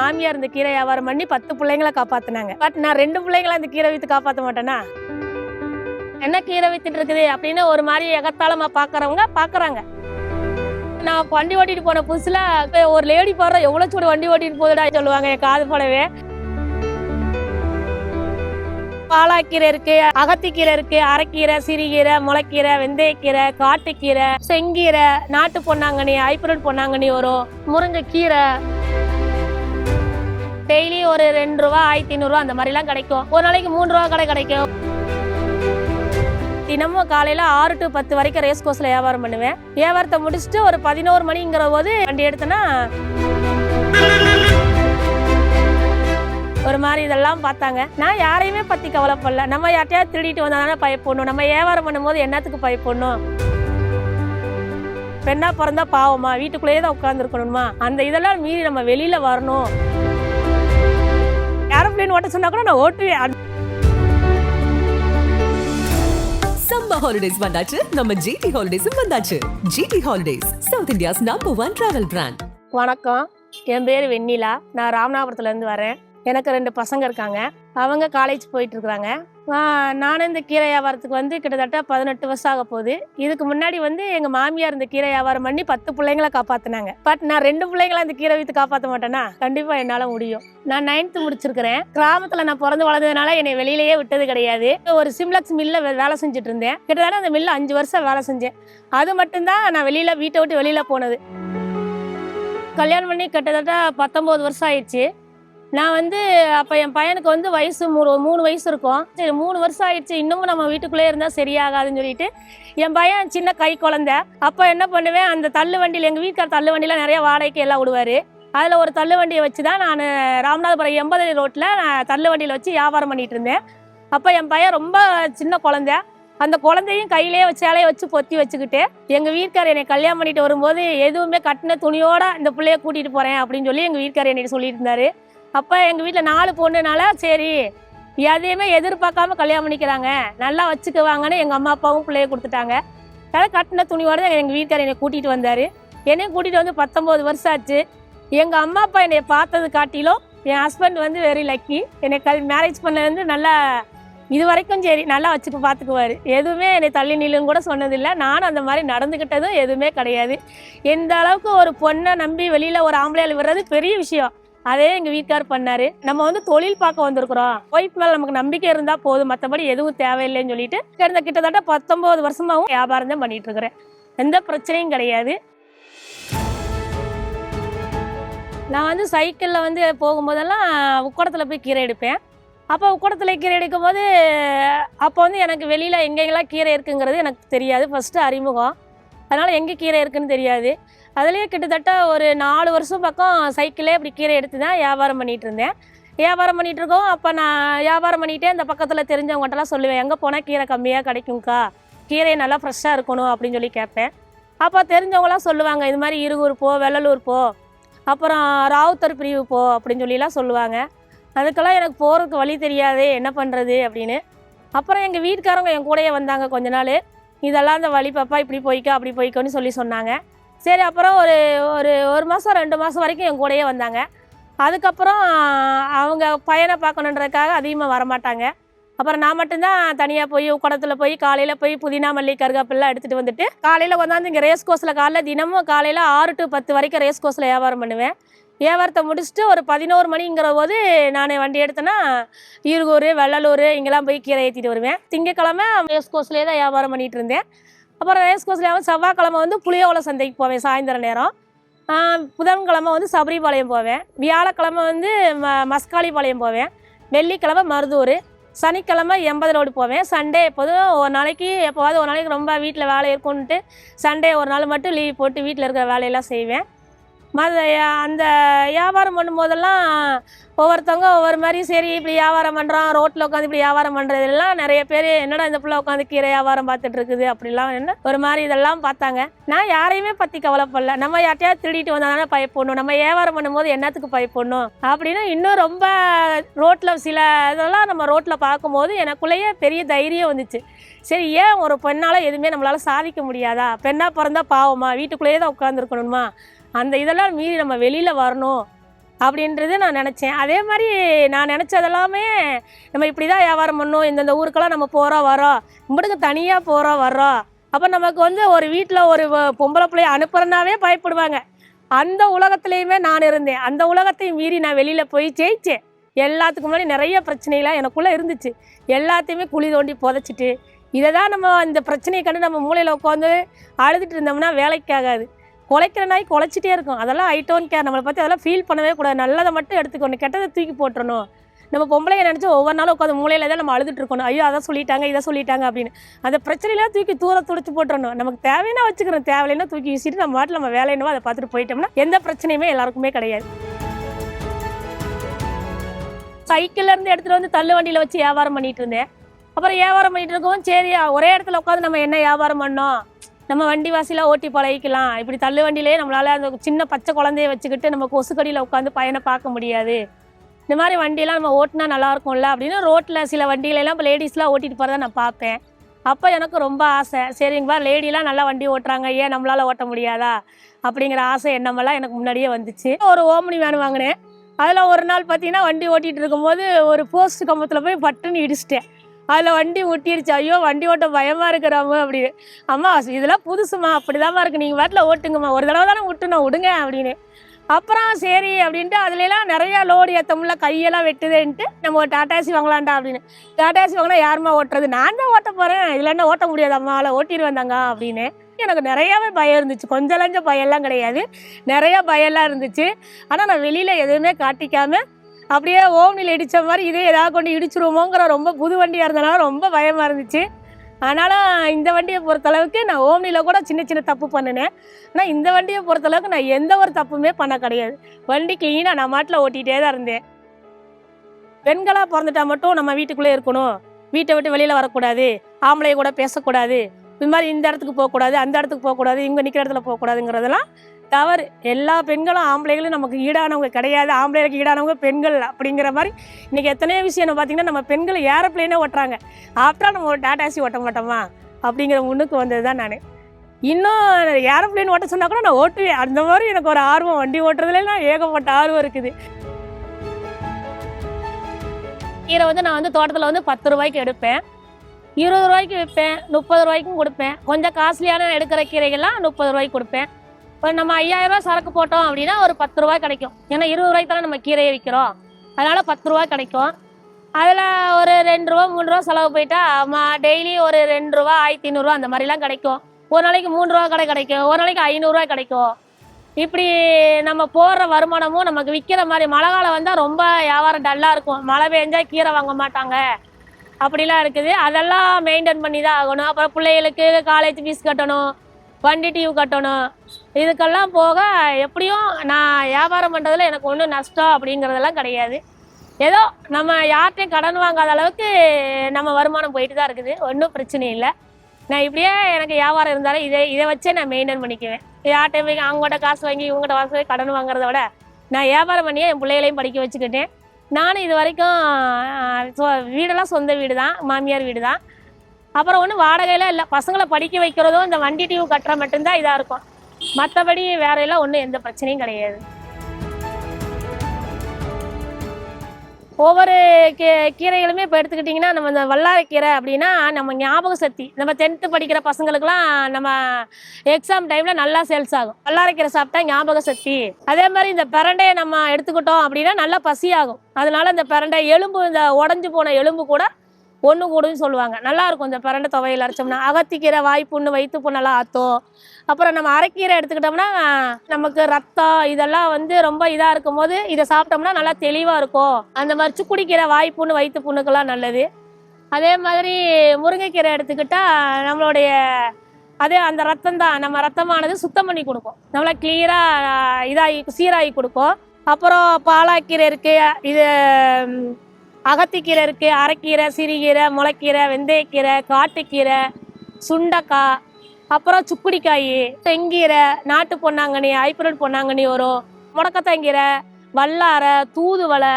மாமியார் இந்த கீரை வியாபாரம் பண்ணி பத்து பிள்ளைங்களை காப்பாத்தினாங்க. பட் நான் ரெண்டு பிள்ளைங்களை அந்த கீரை வித்து காப்பாற்ற மாட்டேனா? என்ன கீரை வித்துட்டு இருக்குது அப்படின்னு ஒரு மாதிரி எகத்தாளமா பாக்குறவங்க பாக்குறாங்க. நான் வண்டி ஓட்டிட்டு போன புதுசுல ஒரு லேடி போடுற எவ்வளவு சூடு வண்டி ஓட்டிட்டு போகுதுடா சொல்லுவாங்க என் காது போலவே. பாலாக்கீரை இருக்கு அகத்திக்கீரை இருக்கு அரைக்கீரை சிறுகீரை முளைக்கீரை வெந்தயக்கீரை காட்டுக்கீரை செங்கீரை நாட்டு பொன்னாங்கண்ணி ஹைப்ரிட் பொன்னாங்கண்ணி வரும் முருங்கைக்கீரை. டெய்லி ஒரு ரெண்டு ரூபா ஆயிரத்தி ஐநூறுரூவா அந்த மாதிரிலாம் கிடைக்கும். ஒரு நாளைக்கு மூணு ரூபா கடை கிடைக்கும். தினமும் காலையில ஆறு டு பத்து வரைக்கும் ரேஸ் கோர்ஸ்ல வியாபாரம் பண்ணுவேன். வியாபாரத்தை முடிச்சுட்டு ஒரு பதினோரு மணிங்கிற போது வண்டி எடுத்தேன்னா ஒரு மாதிரி இதெல்லாம் பார்த்தாங்க. நான் யாரையுமே பத்தி கவலைப்படல. நம்ம யார்ட்டையாவது திருடிட்டு வந்தாதானே பயப்படணும். நம்ம வியாபாரம் பண்ணும்போது என்னத்துக்கு பயப்படணும்? பெண்ணா பிறந்தா பாவமா? வீட்டுக்குள்ளேயே தான் உட்காந்துருக்கணுமா அந்த இதெல்லாம் மீறி நம்ம வெளியில வரணும். ஏரோப்ளேன் ஓட்ட சொன்னா கூட நான் ஓட்டுவேன். சம்மர் ஹாலிடேஸ் வந்தாச்சு. நம்ம ஜிடி ஹாலிடேஸும் வந்தாச்சு. GT holidays South India's number one travel brand வணக்கம். என் பேர் வெண்ணிலா. நான் ராமநாதபுரத்துல இருந்து வரேன். எனக்கு ரெண்டு பசங்க இருக்காங்க. அவங்க காலேஜ் போயிட்டுருக்குறாங்க. நானும் இந்த கீரை வியாபாரத்துக்கு வந்து கிட்டத்தட்ட பதினெட்டு வருஷம் ஆக போகுது. இதுக்கு முன்னாடி வந்து எங்கள் மாமியார் இந்த கீரை வியாபாரம் பண்ணி பத்து பிள்ளைங்களை காப்பாற்றினாங்க பட் நான் ரெண்டு பிள்ளைங்களை அந்த கீரை வித்து காப்பாற்ற மாட்டேன்னா கண்டிப்பாக என்னால் முடியும். நான் நைன்த்து முடிச்சிருக்கிறேன். கிராமத்தில் நான் பிறந்து வளர்ந்ததுனால என்னை வெளியிலேயே விட்டது கிடையாது. ஒரு சிம்லக்ஸ் மில்ல வேலை செஞ்சுட்டு இருந்தேன் கிட்டத்தட்ட அந்த மில்ல அஞ்சு வருஷம் வேலை செஞ்சேன். அது மட்டும்தான் நான் வெளியில் வீட்டை விட்டு வெளியில் போனது. கல்யாணம் பண்ணி கிட்டத்தட்ட பத்தொம்போது வருஷம் ஆயிடுச்சு. நான் வந்து அப்போ என் பையனுக்கு வந்து வயசு மூணு மூணு வயசு இருக்கும். சரி மூணு வருஷம் ஆயிடுச்சு. இன்னமும் நம்ம வீட்டுக்குள்ளே இருந்தால் சரியாகாதுன்னு சொல்லிட்டு என் பையன் சின்ன கை குழந்தை. அப்போ என்ன பண்ணுவேன் அந்த தள்ளு வண்டியில் எங்கள் வீட்டுக்கார தள்ளு வண்டியில் நிறைய வாடகைக்கு எல்லாம் விடுவார். அதில் ஒரு தள்ளு வண்டியை வச்சு தான் நான் ராமநாதபுரம் எண்பது ரோட்டில் நான் தள்ளு வண்டியில் வச்சு வியாபாரம் பண்ணிகிட்டு இருந்தேன். அப்போ என் பையன் ரொம்ப சின்ன குழந்த. அந்த குழந்தையும் கையிலே வச்சாலே வச்சு பொத்தி வச்சுக்கிட்டு எங்கள் வீட்டுக்கார் என்னை கல்யாணம் பண்ணிட்டு வரும்போது எதுவுமே கட்டின துணியோட இந்த பிள்ளைய கூட்டிகிட்டு போகிறேன் அப்படின்னு சொல்லி எங்கள் வீட்டுக்கார் என்னை சொல்லிட்டு இருந்தாரு. அப்போ எங்கள் வீட்டில் நாலு பொண்ணுனால சரி எதையுமே எதிர்பார்க்காம கல்யாணம் பண்ணிக்கிறாங்க. நல்லா வச்சுக்குவாங்கன்னு எங்கள் அம்மா அப்பாவும் பிள்ளைய கொடுத்துட்டாங்க. அதாவது கட்டின துணியோட தான் எங்கள் வீட்டுக்காரர் என்னை கூட்டிகிட்டு வந்தார். என்னையும் கூட்டிகிட்டு வந்து பத்தொம்போது வருஷம் ஆச்சு. எங்கள் அம்மா அப்பா என்னை பார்த்தது காட்டிலும் என் ஹஸ்பண்ட் வந்து வெரி லக்கி என்னை கல் மேரேஜ் பண்ணது நல்லா இது வரைக்கும் சரி நல்லா வச்சுக்க பார்த்துக்குவாரு. எதுவுமே என்னை தள்ளி நில்லுன்னு கூட சொன்னதில்லை. நானும் அந்த மாதிரி நடந்துக்கிட்டதும் எதுவுமே கிடையாது. எந்த அளவுக்கு ஒரு பொண்ணை நம்பி வெளியில் ஒரு ஆம்பளையால் விடுறது பெரிய விஷயம். அதே எங்கள் வீட்டுக்கார் பண்ணாரு. நம்ம வந்து தொழில் பார்க்க வந்திருக்கிறோம். ஒய்ஃப் மேலே நமக்கு நம்பிக்கை இருந்தால் போதும். மற்றபடி எதுவும் தேவையில்லைன்னு சொல்லிட்டு கிடந்த கிட்டத்தட்ட பத்தொம்போது வருஷமாகவும் வியாபாரம் தான் பண்ணிட்டு இருக்கிறேன். எந்த பிரச்சனையும் கிடையாது. நான் வந்து சைக்கிளில் வந்து போகும்போதெல்லாம் உக்கடத்தில் போய் கீரை எடுப்பேன். அப்போ உக்கடத்தில் கீரை எடுக்கும் போது அப்போ வந்து எனக்கு வெளியில் எங்கெங்கெல்லாம் கீரை இருக்குங்கிறது எனக்கு தெரியாது. ஃபஸ்ட்டு அறிமுகம். அதனால் எங்கே கீரை இருக்குன்னு தெரியாது. அதுலேயே கிட்டத்தட்ட ஒரு நாலு வருஷம் பக்கம் சைக்கிளே இப்படி கீரை எடுத்து தான் வியாபாரம் பண்ணிகிட்டு இருந்தேன். வியாபாரம் பண்ணிகிட்டு இருக்கோம். அப்போ நான் வியாபாரம் பண்ணிகிட்டே அந்த பக்கத்தில் தெரிஞ்சவங்கள்ட்டலாம் சொல்லுவேன் எங்கே போனால் கீரை கம்மியாக கிடைக்கும்க்கா? கீரை நல்லா ஃப்ரெஷ்ஷாக இருக்கணும் அப்படின்னு சொல்லி கேட்பேன். அப்போ தெரிஞ்சவங்களாம் சொல்லுவாங்க இது மாதிரி இருகூர் போ வெள்ளலூர் போ அப்புறம் ராவுத்தர் பிரிவு போ அப்படின்னு சொல்லிலாம் சொல்லுவாங்க. அதுக்கெல்லாம் எனக்கு போகிறதுக்கு வழி தெரியாது என்ன பண்ணுறது அப்படின்னு. அப்புறம் எங்கள் வீட்டுக்காரங்க என் கூடயே வந்தாங்க கொஞ்ச நாள். இதெல்லாம் அந்த வழி பாப்பா இப்படி போய்க்கோ அப்படி போய்க்கோன்னு சொல்லி சொன்னாங்க. சரி அப்புறம் ஒரு ஒரு ஒரு மாதம் ரெண்டு மாதம் வரைக்கும் என் கூடயே வந்தாங்க. அதுக்கப்புறம் அவங்க பையனை பார்க்கணுன்றதுக்காக அதிகமாக வரமாட்டாங்க. அப்புறம் நான் மட்டும்தான் தனியாக போய் குடத்தில் போய் காலையில் போய் புதினா மல்லி கருகாப்பெல்லாம் எடுத்துகிட்டு வந்துட்டு காலையில் கொண்டாந்து இங்கே ரேஸ் கோர்ஸில் காலைல தினமும் காலையில் ஆறு டு பத்து வரைக்கும் ரேஸ் கோர்ஸில் வியாபாரம் பண்ணுவேன். வியாபாரத்தை முடிச்சுட்டு ஒரு பதினோரு மணிங்கிற போது நான் வண்டி எடுத்தேன்னா ஈரூர் வெள்ளலூர் இங்கெல்லாம் போய் கீரை ஏற்றிட்டு வருவேன். திங்கக்கிழமை ரேஸ் கோர்ஸ்லேயே தான் வியாபாரம் பண்ணிகிட்டு இருந்தேன். அப்புறம் ரேஸ் கோர்ஸ்ல வந்து செவ்வாய்க்கிழமை வந்து புளியோலை சந்தைக்கு போவேன் சாயந்தர நேரம். புதன்கிழமை வந்து சபரிபாளையம் போவேன். வியாழக்கிழமை வந்து ம மஸ்காளிபாளையம் போவேன். வெள்ளிக்கிழமை மருதூர். சனிக்கிழமை எண்பது ரோடு போவேன். சண்டே எப்போதும் ஒரு நாளைக்கு எப்போவாவது ஒரு நாளைக்கு ரொம்ப வீட்டில் வேலை இருக்கும்ன்ட்டு சண்டே ஒரு நாள் மட்டும் லீவ் போட்டு வீட்டில் இருக்கிற வேலையெல்லாம் செய்வேன். மத அந்த வியாபாரம் பண்ணும்போதெல்லாம் ஒவ்வொருத்தவங்க ஒவ்வொரு மாதிரி சரி இப்படி வியாபாரம் பண்ணுறான் ரோட்டில் உட்காந்து இப்படி வியாபாரம் பண்ணுறதெல்லாம் நிறைய பேர் என்னடா இந்த பிள்ளை உட்காந்து கீரை வியாபாரம் பார்த்துட்டு இருக்குது அப்படிலாம் என்ன ஒரு மாதிரி இதெல்லாம் பார்த்தாங்க. நான் யாரையுமே பற்றி கவலைப்படல. நம்ம யார்ட்டையாவது திருடிட்டு வந்தாதானே பயப்படணும். நம்ம வியாபாரம் பண்ணும்போது என்னத்துக்கு பயப்படணும்? அப்படின்னு இன்னும் ரொம்ப ரோட்டில் சில இதெல்லாம் நம்ம ரோட்டில் பார்க்கும்போது எனக்குள்ளேயே பெரிய தைரியம் வந்துச்சு. சரி ஏன் ஒரு பெண்ணால் எதுவுமே நம்மளால் சாதிக்க முடியாதா? பெண்ணாக பிறந்தா பாவமா? வீட்டுக்குள்ளேயே தான் உட்காந்துருக்கணுமா அந்த இதெல்லாம் மீறி நம்ம வெளியில் வரணும் அப்படின்றது நான் நினச்சேன். அதே மாதிரி நான் நினச்சதெல்லாமே நம்ம இப்படி தான் வியாபாரம் பண்ணணும் இந்தந்த ஊருக்கெல்லாம் நம்ம போகிறோம் வரோம் இம்படுக்கு தனியாக போகிறோம் வர்றோம் அப்போ நமக்கு வந்து ஒரு வீட்டில் ஒரு பொம்பளை பிள்ளைய அனுப்புறனாவே பயப்படுவாங்க. அந்த உலகத்துலேயுமே நான் இருந்தேன். அந்த உலகத்தையும் மீறி நான் வெளியில் போய் ஜெயிச்சேன். எல்லாத்துக்கு முன்னாடி நிறைய பிரச்சனைலாம் எனக்குள்ளே இருந்துச்சு. எல்லாத்தையுமே குழி தோண்டி புதைச்சிட்டு இதை தான் நம்ம இந்த பிரச்சனையை கண்டு நம்ம மூளையில் உட்காந்து அழுதுட்டு இருந்தோம்னா வேலைக்கு ஆகாது. குலைக்கிற நாய் குலைச்சிட்டே இருக்கும். அதெல்லாம் ஐ டோன் கேர் நம்மளை பற்றி அதெல்லாம் ஃபீல் பண்ணவே கூடாது. நல்லதை மட்டும் எடுத்துக்கணும். கெட்டதை தூக்கி போட்டுறணும். நம்ம பொம்பளையை நினச்சி ஒவ்வொரு நாளும் உட்காந்து மூலையில் தான் நம்ம அழுதுட்டு இருக்கணும். ஐயோ அதை சொல்லிட்டாங்க இதை சொல்லிட்டாங்க அப்படின்னு. அந்த பிரச்சனையெல்லாம் தூக்கி தூர துடைச்சு போட்டுறணும். நமக்கு தேவைன்னா வச்சுக்கிறோம். தேவையில்லைன்னா தூக்கி வீசிட்டு நம்ம வாட்டில் நம்ம வேலை என்னவோ அதை பார்த்துட்டு போயிட்டோம்னா எந்த பிரச்சனையுமே எல்லாருக்குமே கிடையாது. சைக்கிள்ல இருந்து எடுத்துட்டு வந்து தள்ளு வண்டியில வச்சு வியாபாரம் பண்ணிட்டு இருந்தேன். அப்புறம் வியாபாரம் பண்ணிட்டு இருக்கவும் சரி ஒரே இடத்துல உட்காந்து நம்ம என்ன வியாபாரம் பண்ணோம்? நம்ம வண்டி வாசிலாம் ஓட்டி பழகிக்கலாம். இப்படி தள்ளு வண்டியிலே நம்மளால அந்த சின்ன பச்சை குழந்தைய வச்சுக்கிட்டு நம்ம கொசுக்கடியில் உட்காந்து பையனை பார்க்க முடியாது. இந்த மாதிரி வண்டியெல்லாம் நம்ம ஓட்டினா நல்லா இருக்கும்ல அப்படின்னு ரோட்டில் சில வண்டிகளெல்லாம் இப்போ லேடிஸ்லாம் ஓட்டிட்டு போகிறத நான் பார்ப்பேன் அப்போ எனக்கு ரொம்ப ஆசை. சரிங்கப்பா லேடிலாம் நல்லா வண்டி ஓட்டுறாங்க. ஏன் நம்மளால் ஓட்ட முடியாதா? அப்படிங்கிற ஆசை எண்ணமெல்லாம் எனக்கு முன்னாடியே வந்துச்சு. ஒரு ஓமனி வேன் வாங்கினேன். அதில் ஒரு நாள் பார்த்தீங்கன்னா வண்டி ஓட்டிகிட்டு இருக்கும்போது ஒரு போஸ்ட் கம்பத்தில் போய் பட்டுன்னு இடிச்சிட்டேன். அதில் வண்டி ஒட்டிடுச்சு ஐயோ வண்டி ஓட்ட பயமாக இருக்கிறாம அப்படின்னு. அம்மா இதெல்லாம் புதுசுமா அப்படிதாம்மா இருக்கு. நீங்கள் வாட்டில் ஓட்டுங்கம்மா. ஒரு தடவை தானே விட்டுணும் விடுங்க அப்படின்னு. அப்புறம் சரி அப்படின்ட்டு அதுலலாம் நிறையா லோடு ஏற்றமுள்ள கையெல்லாம் வெட்டுதுன்ட்டு நம்ம ஒரு டாட்டாசி வாங்கலாம்டா அப்படின்னு. டாட்டாசி வாங்கினா யாரும்மா ஓட்டுறது? நான் தான் ஓட்ட போகிறேன் இதில் என்ன ஓட்ட முடியாது? அம்மாவில் ஓட்டிடுவேன் தாங்க அப்படின்னு. எனக்கு நிறையாவே பயம் இருந்துச்சு. கொஞ்சம் லஞ்சம் பயம்லாம் கிடையாது. நிறைய பயம்லாம் இருந்துச்சு. ஆனால் நான் வெளியில் எதுவுமே காட்டிக்காமல் அப்படியே ஓம்னில் இடித்த மாதிரி இதே ஏதாவது கொண்டு இடிச்சிருவோமோங்கிற ரொம்ப புது வண்டியாக இருந்தனால ரொம்ப பயமாக இருந்துச்சு. ஆனாலும் இந்த வண்டியை பொறுத்தளவுக்கு நான் ஓம்னியில் கூட சின்ன சின்ன தப்பு பண்ணினேன். ஆனால் இந்த வண்டியை பொறுத்தளவுக்கு நான் எந்த ஒரு தப்புமே பண்ண கிடையாது. வண்டி க்ளீனாக நான் மாட்டில் ஓட்டிகிட்டே தான் இருந்தேன். பெண்களாக பிறந்துட்டா மட்டும் நம்ம வீட்டுக்குள்ளே இருக்கணும். வீட்டை விட்டு வெளியில் வரக்கூடாது. ஆம்பளை கூட பேசக்கூடாது. இது மாதிரி இந்த இடத்துக்கு போகக்கூடாது அந்த இடத்துக்கு போகக்கூடாது இங்கே நிற்கிற இடத்துல போகக்கூடாதுங்கிறதெல்லாம் தவறு. எல்லா பெண்களும் ஆம்பளைகளும் நமக்கு ஈடானவங்க கிடையாது. ஆம்பளைகளுக்கு ஈடானவங்க பெண்கள் அப்படிங்கிற மாதிரி இன்றைக்கி எத்தனையோ விஷயம் நம்ம பார்த்திங்கன்னா நம்ம பெண்கள் ஏரோப்ளேனே ஓட்டுறாங்க. ஆஃப்டராக நம்ம ஒரு டாடாசி ஓட்ட மாட்டோமா? அப்படிங்கிற முன்னுக்கு வந்தது தான் நான். இன்னும் ஏரோப்ளேன் ஓட்ட சொன்னால் கூட நான் ஓட்டுவேன். அந்த மாதிரி எனக்கு ஒரு ஆர்வம். வண்டி ஓட்டுறதுலாம் ஏகப்பட்ட ஆர்வம் இருக்குது. கீரை வந்து நான் வந்து தோட்டத்தில் வந்து பத்து ரூபாய்க்கு எடுப்பேன். இருபது ரூபாய்க்கு விற்பேன் முப்பது ரூபாய்க்கும் கொடுப்பேன். கொஞ்சம் காஸ்ட்லியான எடுக்கிற கீரைகள்லாம் முப்பது ரூபாய்க்கு கொடுப்பேன். இப்போ நம்ம ஐயாயிரம் ரூபாய் சரக்கு போட்டோம் அப்படின்னா ஒரு பத்து ரூபாய் கிடைக்கும். ஏன்னா இருபது ரூபாய்க்கு தானே நம்ம கீரையை விற்கிறோம் அதனால் பத்து ரூபாய் கிடைக்கும். அதில் ஒரு ரெண்டு ரூபா மூணு ரூபா செலவு போயிட்டா டெய்லி ஒரு ரெண்டு ரூபா ஆயிரத்தி ஐநூறுரூவா அந்த மாதிரிலாம் கிடைக்கும். ஒரு நாளைக்கு மூணு ரூபா கடை கிடைக்கும். ஒரு நாளைக்கு ஐநூறுரூவா கிடைக்கும். இப்படி நம்ம போடுற வருமானமும் நமக்கு விற்கிற மாதிரி மழை காலம் வந்தால் ரொம்ப வியாபாரம் டல்லாக இருக்கும். மழை பெஞ்சால் கீரை வாங்க மாட்டாங்க. அப்படிலாம் இருக்குது. அதெல்லாம் மெயின்டைன் பண்ணி தான் ஆகணும். அப்புறம் பிள்ளைகளுக்கு காலேஜ் ஃபீஸ் கட்டணும். வண்டி டியூ கட்டணும். இதுக்கெல்லாம் போக எப்படியும் நான் வியாபாரம் பண்ணுறதுல எனக்கு ஒன்றும் நஷ்டம் அப்படிங்கிறதெல்லாம் கிடையாது. ஏதோ நம்ம யார்கிட்டையும் கடன் வாங்காத அளவுக்கு நம்ம வருமானம் போயிட்டு தான் இருக்குது. ஒன்றும் பிரச்சனை இல்லை. நான் இப்படியே எனக்கு வியாபாரம் இருந்தாலும் இதை இதை வச்சே நான் மெயின்டைன் பண்ணிக்குவேன். யார்கிட்ட போய் அவங்ககிட்ட காசு வாங்கி இவங்ககிட்ட காசு கடன் வாங்குறத விட நான் வியாபாரம் பண்ணியே என் பிள்ளைகளையும் படிக்க வச்சுக்கிட்டேன். நானும் இது வரைக்கும் வீடெல்லாம் சொந்த வீடு தான் மாமியார் வீடு தான் அப்புறம் ஒன்றும் வாடகையெல்லாம் இல்லை. பசங்களை படிக்க வைக்கிறதும் இந்த வண்டி டியூ கட்டுற மட்டும்தான் இதாக இருக்கும். மற்றபடி வேற எல்லாம் ஒன்றும் எந்த பிரச்சனையும் கிடையாது. ஒவ்வொரு கீ கீரைகளுமே இப்போ எடுத்துக்கிட்டிங்கன்னா நம்ம இந்த வல்லாரைக்கீரை அப்படின்னா நம்ம ஞாபக சக்தி. நம்ம டென்த்து படிக்கிற பசங்களுக்குலாம் நம்ம எக்ஸாம் டைமில் நல்லா சேல்ஸ் ஆகும். வல்லாரைக்கீரை சாப்பிட்டா ஞாபக சக்தி. அதே மாதிரி இந்த பிரண்டையை நம்ம எடுத்துக்கிட்டோம் அப்படின்னா நல்லா பசியாகும். அதனால இந்த பிரண்டை எலும்பு இந்த உடஞ்சி போன எலும்பு கூட ஒன்று கூடுன்னு சொல்லுவாங்க. நல்லா இருக்கும் இந்த பிரண்டை துவையில் அரைச்சோம்னா. அகத்திக்கீரை வாய்ப்புண்ணு வயிற்று புண்ணெல்லாம் ஆற்றும் அப்புறம் நம்ம அரைக்கீரை எடுத்துக்கிட்டோம்னா நமக்கு ரத்தம் இதெல்லாம் வந்து ரொம்ப இதாக இருக்கும் போது இதை சாப்பிட்டோம்னா நல்லா தெளிவாக இருக்கும். அந்த மாதிரி சுக்குடிக்கீரை வாய்ப்புண்ணு வயிற்று புண்ணுக்கெல்லாம் நல்லது. அதே மாதிரி முருங்கைக்கீரை எடுத்துக்கிட்டா நம்மளுடைய அதே அந்த ரத்தம் தான் நம்ம ரத்தமானது சுத்தம் பண்ணி கொடுக்கும். நம்மள கிளியராக இதாகி சீராகி கொடுக்கும். அப்புறம் பாலாக்கீரை இருக்குது இது அகத்திக்கீரை இருக்குது அரைக்கீரை சிறுகீரை முளைக்கீரை வெந்தயக்கீரை காட்டுக்கீரை சுண்டக்காய் அப்புறம் சுக்குடிக்காய் தெங்கீரை நாட்டு பொன்னாங்கண்ணி ஹைப்ரிட் பொன்னாங்கண்ணி வரும் முடக்கத்தங்கீரை வல்லாரை தூதுவளை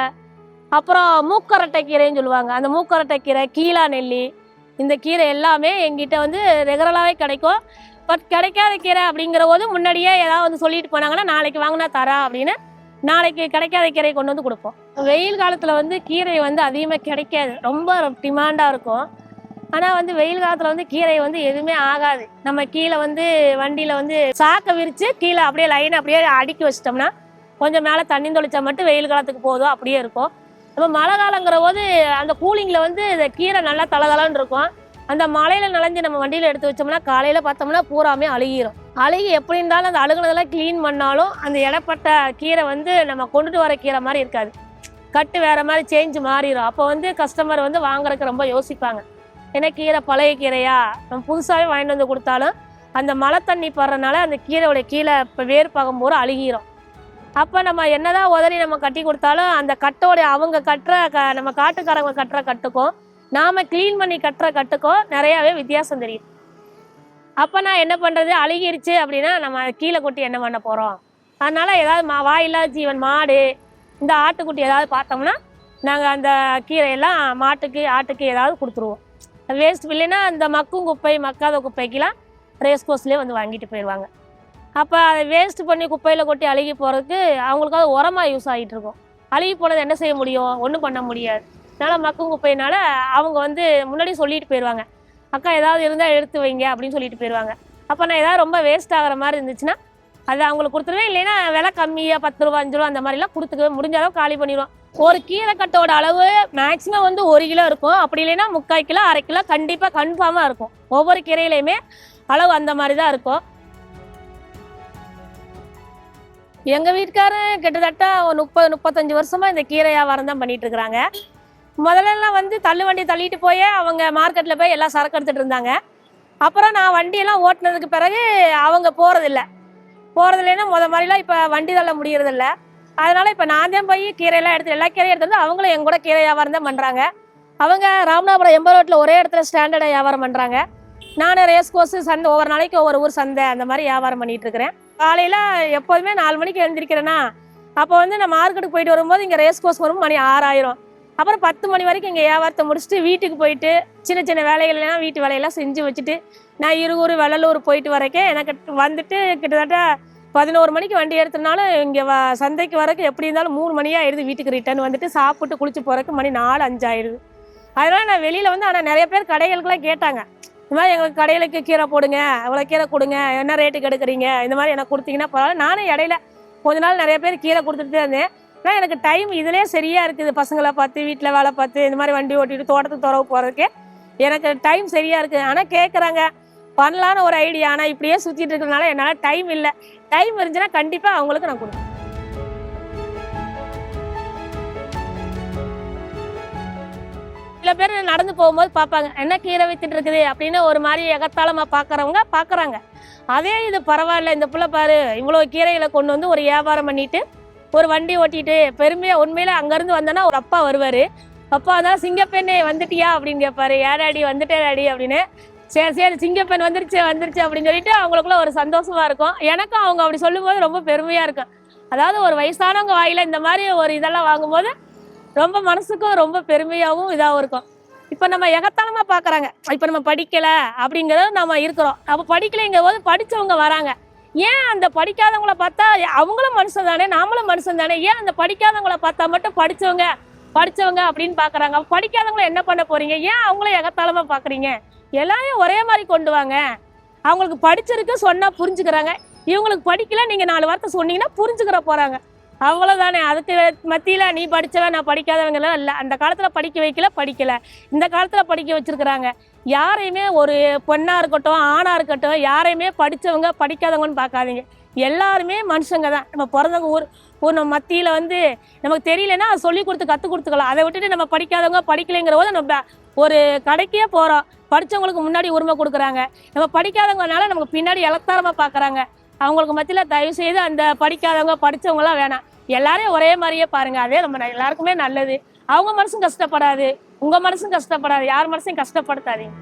அப்புறம் மூக்கரட்டை கீரைன்னு சொல்லுவாங்க. அந்த மூக்கரட்டை கீரை கீழா நெல்லி இந்த கீரை எல்லாமே எங்கிட்ட வந்து ரெகுலராகவே கிடைக்கும். பட் கிடைக்காத கீரை அப்படிங்கிற போது முன்னாடியே ஏதாவது வந்து சொல்லிட்டு போனாங்கன்னா நாளைக்கு வாங்கினா தரேன் அப்படின்னு நாளைக்கு கிடைக்காத கீரையை கொண்டு வந்து கொடுப்போம். வெயில் காலத்தில் வந்து கீரை வந்து அதிகமாக கிடைக்காது. ரொம்ப டிமாண்டாக இருக்கும். ஆனால் வந்து வெயில் காலத்தில் வந்து கீரை வந்து எதுவுமே ஆகாது. நம்ம கீழே வந்து வண்டியில் வந்து சாக்கை விரித்து கீழே அப்படியே லைன் அப்படியே அடுக்கி வச்சிட்டோம்னா கொஞ்சம் மேலே தண்ணி தொளிச்சா மட்டும் வெயில் காலத்துக்கு போதும். அப்படியே இருக்கும். நம்ம மழை காலங்கிற போது அந்த கூலிங்கில் வந்து இந்த கீரை நல்லா தளதளன்னு இருக்கும். அந்த மழையில் நனைஞ்சு நம்ம வண்டியில் எடுத்து வச்சோம்னா காலையில் பார்த்தோம்னா பூராமே அழுகிரும். அழுகி எப்படி இருந்தாலும் அந்த அழுகுனதெல்லாம் க்ளீன் பண்ணாலும் அந்த இடப்பட்ட கீரை வந்து நம்ம கொண்டுட்டு வர கீரை மாதிரி இருக்காது. கட்டு வேற மாதிரி சேஞ்ச் மாறிடும் அப்போ வந்து கஸ்டமர் வந்து வாங்குறதுக்கு ரொம்ப யோசிப்பாங்க. ஏன்னா கீரை பழைய கீரையா? நம்ம புதுசாகவே வாங்கிட்டு வந்து கொடுத்தாலும் அந்த மழை தண்ணி படுறதுனால அந்த கீரையோட கீழே இப்போ வேர் பார்க்கும்போது அழுகிரும். அப்போ நம்ம என்னதான் உதறி நம்ம கட்டி கொடுத்தாலும் அந்த கட்டோடைய அவங்க கட்டுற க நம்ம காட்டுக்காரங்க கட்டுற கட்டுக்கும் நாம க்ளீன் பண்ணி கட்டுற கட்டுக்கும் நிறையாவே வித்தியாசம் தெரியும். அப்போ நான் என்ன பண்ணுறது அழுகிருச்சு அப்படின்னா நம்ம கீழே கொட்டி என்ன பண்ண போகிறோம் அதனால் ஏதாவது மா வாயில்லாத ஜீவன் மாடு இந்த ஆட்டுக்குட்டி ஏதாவது பார்த்தோம்னா நாங்கள் அந்த கீரையெல்லாம் மாட்டுக்கு ஆட்டுக்கு ஏதாவது கொடுத்துருவோம். வேஸ்ட் இல்லைன்னா அந்த மக்கும் குப்பை மக்காத குப்பைக்கெலாம் ரேஸ் கோர்ஸ்லேயே வந்து வாங்கிட்டு போயிடுவாங்க. அப்போ அதை வேஸ்ட் பண்ணி குப்பையில் கொட்டி அழுகி போகிறதுக்கு அவங்களுக்கு அது உரமாக யூஸ் ஆகிட்டு இருக்கும். அழுகி போனது என்ன செய்ய முடியும்? ஒன்றும் பண்ண முடியாது. அதனால் மக்கும் குப்பையினால அவங்க வந்து முன்னாடி சொல்லிட்டு போயிடுவாங்க. அக்கா ஏதாவது இருந்தால் எடுத்து வைங்க அப்படின்னு சொல்லிட்டு போயிடுவாங்க அப்போ நான் ஏதாவது ரொம்ப வேஸ்ட் ஆகிற மாதிரி இருந்துச்சுன்னா அதை அவங்களுக்கு கொடுத்துருவேன். இல்லைன்னா விலை கம்மியாக பத்து ரூபா அஞ்சு ரூபா அந்த மாதிரிலாம் கொடுத்துக்கவே முடிஞ்ச அளவு காலி பண்ணிடுவோம். ஒரு கீரை கட்டோட அளவு மேக்ஸிமம் வந்து ஒரு கிலோ இருக்கும். அப்படி இல்லைன்னா முக்கால் கிலோ அரை கிலோ கண்டிப்பாக கன்ஃபார்மாக இருக்கும். ஒவ்வொரு கீரையிலையுமே அளவு அந்த மாதிரி தான் இருக்கும். எங்கள் வீட்டுக்காரன் கிட்டத்தட்ட ஒரு முப்பது முப்பத்தஞ்சு வருஷமாக இந்த கீரை வியாபாரம் தான் பண்ணிட்டு இருக்கிறாங்க. முதல்லலாம் வந்து தள்ளு வண்டி தள்ளிட்டு போய் அவங்க மார்க்கெட்டில் போய் எல்லாம் சரக்கு எடுத்துட்டு இருந்தாங்க. அப்புறம் நான் வண்டியெல்லாம் ஓட்டினதுக்கு பிறகு அவங்க போகிறதில்ல போகிறதில்லைன்னா முத மாதிரிலாம் இப்போ வண்டி தள்ள முடியறதில்ல. அதனால் இப்போ நான் தான் போய் கீரையெல்லாம் எடுத்து எல்லா கீரையும் எடுத்து வந்து அவங்களும் எங்கூட கீரை வியாபாரம் தான் பண்ணுறாங்க அவங்க ராமநாதபுரம் எம்பர் ரோட்டில் ஒரே இடத்துல ஸ்டாண்டர்டாக வியாபாரம் பண்ணுறாங்க நான் ரேஸ் கோர்ஸு சந்தை ஒவ்வொரு நாளைக்கு ஒவ்வொரு ஊர் சந்தை அந்த மாதிரி வியாபாரம் பண்ணிகிட்டு இருக்கிறேன். காலையில் எப்போதுமே நாலு மணிக்கு எழுந்திருக்கிறேன்னா அப்போ வந்து நான் மார்க்கெட்டுக்கு போயிட்டு வரும்போது இங்கே ரேஸ் கோர்ஸ் வரும் மணி ஆறாயிரம். அப்புறம் பத்து மணி வரைக்கும் இங்கே வியாபாரத்தை முடிச்சுட்டு வீட்டுக்கு போயிட்டு சின்ன சின்ன வேலைகள்லாம் வீட்டு வேலையெல்லாம் செஞ்சு வச்சுட்டு நான் இருகூர் வெள்ளலூர் போயிட்டு வரைக்கும் எனக்கு வந்துட்டு கிட்டத்தட்ட பதினோரு மணிக்கு வண்டி எடுத்தனாலும் இங்கே வ சந்தைக்கு வரக்கு எப்படி இருந்தாலும் மூணு மணியாக ஆயிடுது வீட்டுக்கு ரிட்டர்ன் வந்துட்டு சாப்பிட்டு குளிச்சு போகிறக்கு மணி நாலு அஞ்சு ஆயிடுது. அதனால நான் வெளியில் வந்து ஆனால் நிறைய பேர் கடைகளுக்குலாம் கேட்டாங்க. இந்த மாதிரி எங்களுக்கு கடைகளுக்கு கீரை போடுங்க இவ்வளோ கீரை கொடுங்க என்ன ரேட்டுக்கு எடுக்கிறீங்க? இந்த மாதிரி எனக்கு கொடுத்தீங்கன்னா பரவாயில்ல. நானும் இடையில கொஞ்ச நாள் நிறைய பேர் கீரை கொடுத்துட்டு தான் இருந்தேன். ஆனால் எனக்கு டைம் இதுலேயே சரியாக இருக்குது. பசங்களை பார்த்து வீட்டில் வேலை பார்த்து இந்த மாதிரி வண்டி ஓட்டிட்டு தோட்டத்துக்கு துறவு போகிறதுக்கே எனக்கு டைம் சரியாக இருக்குது. ஆனால் கேட்குறாங்க பண்ணலான்னு ஒரு ஐடியா ஆனால் இப்படியே சுற்றிட்டு இருக்கிறதுனால என்னால் டைம் இல்லை. டைம் இருந்துச்சுன்னா கண்டிப்பாக அவங்களுக்கு நான் கொடுப்பேன். சில பேர் நடந்து போகும்போது பார்ப்பாங்க என்ன கீரை வித்துட்டு இருக்குது? அப்படின்னு ஒரு மாதிரி எகத்தாளமாக பார்க்குறவங்க பார்க்குறாங்க. அதே இது பரவாயில்ல. இந்த பிள்ளை பாரு இவ்வளோ கீரைகளை கொண்டு வந்து ஒரு வியாபாரம் பண்ணிட்டு ஒரு வண்டி ஓட்டிட்டு பெருமையாக உண்மையில அங்கேருந்து வந்தோன்னா ஒரு அப்பா வருவார். அப்பா தான் சிங்கப்பெண்ணே வந்துட்டியா? அப்படின்னு கேட்பாரு. ஏடாடி வந்துட்டேடாடி அப்படின்னு. சரி சரி சிங்கப்பெண் வந்துருச்சு வந்துருச்சு அப்படின்னு சொல்லிட்டு அவங்களுக்குள்ள ஒரு சந்தோஷமா இருக்கும். எனக்கும் அவங்க அப்படி சொல்லும்போது ரொம்ப பெருமையாக இருக்கும். அதாவது ஒரு வயசானவங்க வாயில இந்த மாதிரி ஒரு இதெல்லாம் வாங்கும்போது ரொம்ப மனசுக்கும் ரொம்ப பெருமையாகவும் இதாகவும் இருக்கும். இப்போ நம்ம எகத்தாளமாக பார்க்குறாங்க இப்போ நம்ம படிக்கலை அப்படிங்கிறது நம்ம இருக்கிறோம். அப்போ படிக்கலைங்கிற போது படித்தவங்க வராங்க. ஏன் அந்த படிக்காதவங்கள பார்த்தா அவங்களும் மனுஷன் தானே நாமளும் மனுஷன் தானே. ஏன் அந்த படிக்காதவங்கள பார்த்தா மட்டும் படித்தவங்க படித்தவங்க அப்படின்னு பார்க்குறாங்க? படிக்காதவங்கள என்ன பண்ண போறீங்க? ஏன் அவங்கள எகத்தாளமாக பார்க்குறீங்க? எல்லாரையும் ஒரே மாதிரி கொண்டு வாங்க. அவங்களுக்கு படிச்சிருக்கு சொன்னால் புரிஞ்சுக்கிறாங்க. இவங்களுக்கு படிக்கல நீங்கள் நாலு வார்த்தை சொன்னீங்கன்னா புரிஞ்சுக்கிற போகிறாங்க அவ்வளோதானே அதுக்கு மத்தியில் நீ படித்தவன் நான் படிக்காதவங்கலாம் இல்லை. அந்த காலத்தில் படிக்க வைக்கல படிக்கல. இந்த காலத்தில் படிக்க வச்சிருக்கிறாங்க. யாரையுமே ஒரு பெண்ணாக இருக்கட்டும் ஆணாக இருக்கட்டும் யாரையுமே படித்தவங்க படிக்காதவங்கன்னு பார்க்காதீங்க. எல்லாருமே மனுஷங்க தான். நம்ம பிறந்தவங்க ஊர் ஊர் நம்ம மத்தியில் வந்து நமக்கு தெரியலன்னா அதை சொல்லி கொடுத்து கற்றுக் கொடுத்துக்கலாம். அதை விட்டுட்டு நம்ம படிக்காதவங்க படிக்கலைங்கிற போது நம்ம ஒரு கடைக்கே போகிறோம் படித்தவங்களுக்கு முன்னாடி உரிமை கொடுக்குறாங்க. நம்ம படிக்காதவங்கனால நமக்கு பின்னாடி இலத்தாரமாக பார்க்குறாங்க. அவங்களுக்கு மத்தியில் தயவு செய்து அந்த படிக்காதவங்க படித்தவங்களாம் வேணாம். எல்லாரையும் ஒரே மாதிரியே பாருங்க. அதே நம்ம எல்லாருக்குமே நல்லது. அவங்க மனசும் கஷ்டப்படாது. உங்க மனசும் கஷ்டப்படாது. யார் மனசையும் கஷ்டப்படுத்தாதீங்க.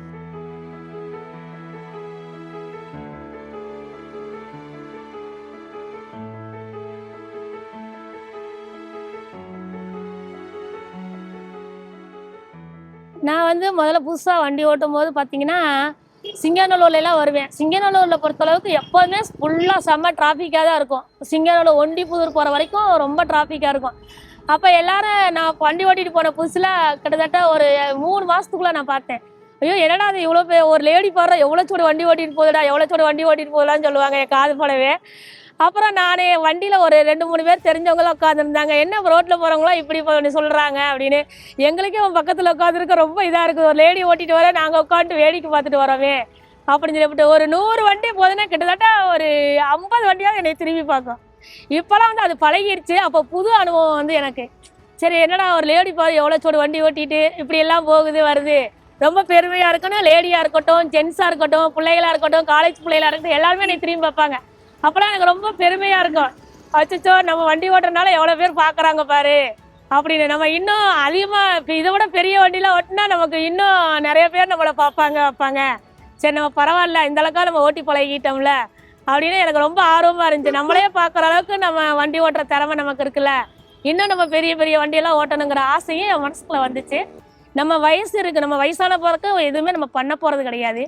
நான் வந்து முதல்ல புதுசாக வண்டி ஓட்டும் போது பார்த்தீங்கன்னா சிங்கநல்லூர்லாம் வருவேன். சிங்கநல்லூரில் பொறுத்தளவுக்கு எப்போதுமே ஃபுல்லாக செம்ம டிராஃபிக்காக தான் இருக்கும். சிங்கநல்லூர் ஒண்டிப்புதூர் போகிற வரைக்கும் ரொம்ப டிராஃபிக்காக இருக்கும். அப்போ எல்லாரும் நான் வண்டி ஓட்டிட்டு போன புதுசில் கிட்டத்தட்ட ஒரு மூணு மாதத்துக்குள்ளே நான் பார்த்தேன். ஐயோ என்னடா அது இவ்வளோ பே ஒரு லேடி பாடுற எவ்வளோ சூடு வண்டி ஓட்டிட்டு போகுதுடா எவ்வளோ சூடு வண்டி ஓட்டிட்டு போகுதான்னு சொல்லுவாங்க என் காது போலவே. அப்புறம் நானே வண்டியில் ஒரு ரெண்டு மூணு பேர் தெரிஞ்சவங்களும் உட்காந்துருந்தாங்க என்ன ரோட்டில் போகிறவங்களாம் இப்படி சொல்கிறாங்க அப்படின்னு. எங்களுக்கே அவன் பக்கத்தில் உட்காந்துருக்க ரொம்ப இதாக இருக்குது ஒரு லேடி ஓட்டிட்டு வர நாங்கள் உட்காந்துட்டு வேடிக்கை பார்த்துட்டு வரோமே அப்படின்னு சொல்லிவிட்டு ஒரு நூறு வண்டி போதுன்னா கிட்டத்தட்ட ஒரு ஐம்பது வண்டியாவது என்னை திரும்பி பார்க்கும். இப்போலாம் வந்து அது பழகிடுச்சு அப்போ புது அனுபவம் வந்து எனக்கு. சரி என்னடா ஒரு லேடி பாரு எவ்வளோ சோடு வண்டி ஓட்டிட்டு இப்படி எல்லாம் போகுது வருது. ரொம்ப பெருமையாக இருக்கணும். லேடியாக இருக்கட்டும் ஜென்ஸாக இருக்கட்டும் பிள்ளைகளாக இருக்கட்டும் காலேஜ் பிள்ளைகளாக இருக்கட்டும் எல்லாருமே என்னை திரும்பி பார்ப்பாங்க. அப்பெல்லாம் எனக்கு ரொம்ப பெருமையாக இருக்கும். அச்சோ நம்ம வண்டி ஓட்டுறதுனால எவ்வளோ பேர் பார்க்குறாங்க பாரு. அப்படின்னு நம்ம இன்னும் அதிகமாக இப்போ இதை விட பெரிய வண்டிலாம் ஓட்டினா நமக்கு இன்னும் நிறைய பேர் நம்மளை பார்ப்பாங்க வைப்பாங்க. சரி நம்ம பரவாயில்ல இந்த அளவுக்கு நம்ம ஓட்டி பழகிட்டோம்ல அப்படின்னு எனக்கு ரொம்ப ஆர்வமாக இருந்துச்சு. நம்மளே பார்க்குற அளவுக்கு நம்ம வண்டி ஓட்டுற திறமை நமக்கு இருக்குல்ல. இன்னும் நம்ம பெரிய பெரிய வண்டியெல்லாம் ஓட்டணுங்கிற ஆசையும் என் மனசுக்குள்ள வந்துச்சு. நம்ம வயசு இருக்குது நம்ம வயசான பிறகு எதுவுமே நம்ம பண்ண போகிறது கிடையாது.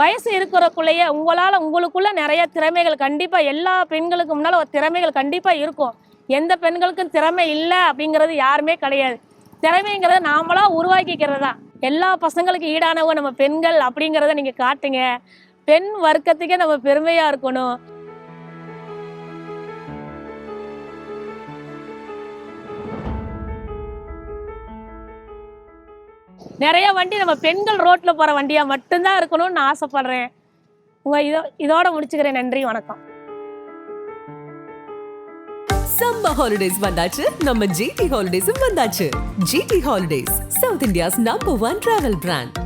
வயசு இருக்கிறக்குள்ளேயே உங்களால் உங்களுக்குள்ள நிறைய திறமைகள் கண்டிப்பாக எல்லா பெண்களுக்கு முன்னால் ஒரு திறமைகள் கண்டிப்பாக இருக்கும். எந்த பெண்களுக்கும் திறமை இல்லை அப்படிங்கிறது யாருமே கிடையாது. திறமைங்கிறத நாமளாக உருவாக்கிக்கிறது தான் எல்லா பசங்களுக்கு ஈடானவங்க நம்ம பெண்கள் அப்படிங்கிறத நீங்கள் காட்டுங்க. பெண் வர்க்கத்துக்கே நம்ம பெருமையாக இருக்கணும். நிறைய வண்டி நம்ம பெண்கள் ரோட்ல போற வண்டியா மட்டும்தான் இருக்கணும்னு நான் ஆசைப்படுறேன். உங்க இதோ இதோட முடிச்சுக்கிறேன். நன்றி வணக்கம். சம்ம ஹாலிடேஸ் வந்தாச்சு. நம்ம ஜிடி ஹாலிடேஸும் வந்தாச்சு. GT holidays South India's number one travel brand